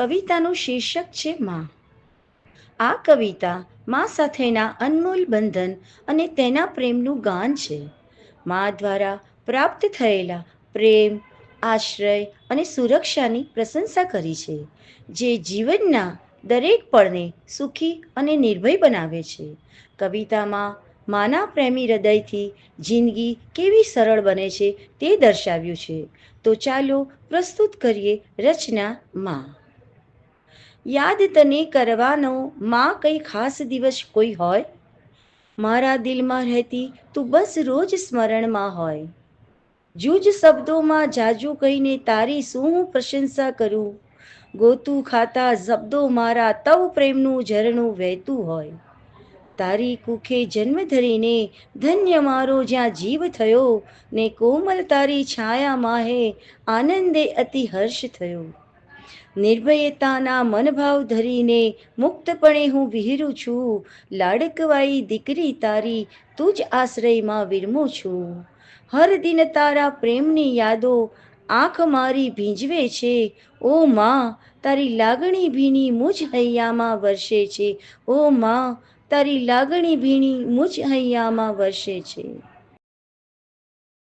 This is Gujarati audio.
કવિતાનું શીર્ષક છે માં. આ કવિતા માં સાથેના અનમોલ બંધન અને તેના પ્રેમનું ગાન છે. મા દ્વારા પ્રાપ્ત થયેલા પ્રેમ, આશ્રય અને સુરક્ષાની પ્રશંસા કરી છે, જે જીવનના દરેક પળને સુખી અને નિર્ભય બનાવે છે. કવિતામાં માના પ્રેમી હૃદયથી જિંદગી કેવી સરળ બને છે તે દર્શાવ્યું છે. તો ચાલો પ્રસ્તુત કરીએ રચના માં. યાદ તને કરવાનો માં કઈ ખાસ દિવસ કોઈ હોય? મારા દિલમાં રહેતી તું બસ રોજ સ્મરણમાં હોય. જૂજ શબ્દોમાં જાજુ કહીને તારી શું હું પ્રશંસા કરું? ગોતું ખાતા શબ્દો મારા તવ પ્રેમનું ઝરણું વહેતું હોય. તારી કુખે જન્મ ધરીને ધન્ય મારો જ્યાં જીવ થયો, ને કોમલ તારી છાયા માહે આનંદે અતિ હર્ષ થયો. નિર્ભયતાના મનભાવ ધરીને મુક્તપણે હું વિહીરું છું. લાડકવાઈ દીકરી તારી તું જ આશ્રયમાં વિરમું છું. હર દિન તારા પ્રેમની યાદો આંખ મારી ભીંજવે છે. ઓ માં, તારી લાગણી ભીની મુજ હૈયામાં વર્ષે છે. ઓ માં, તારી લાગણી ભીણી મુજ હૈયામાં વર્ષે છે.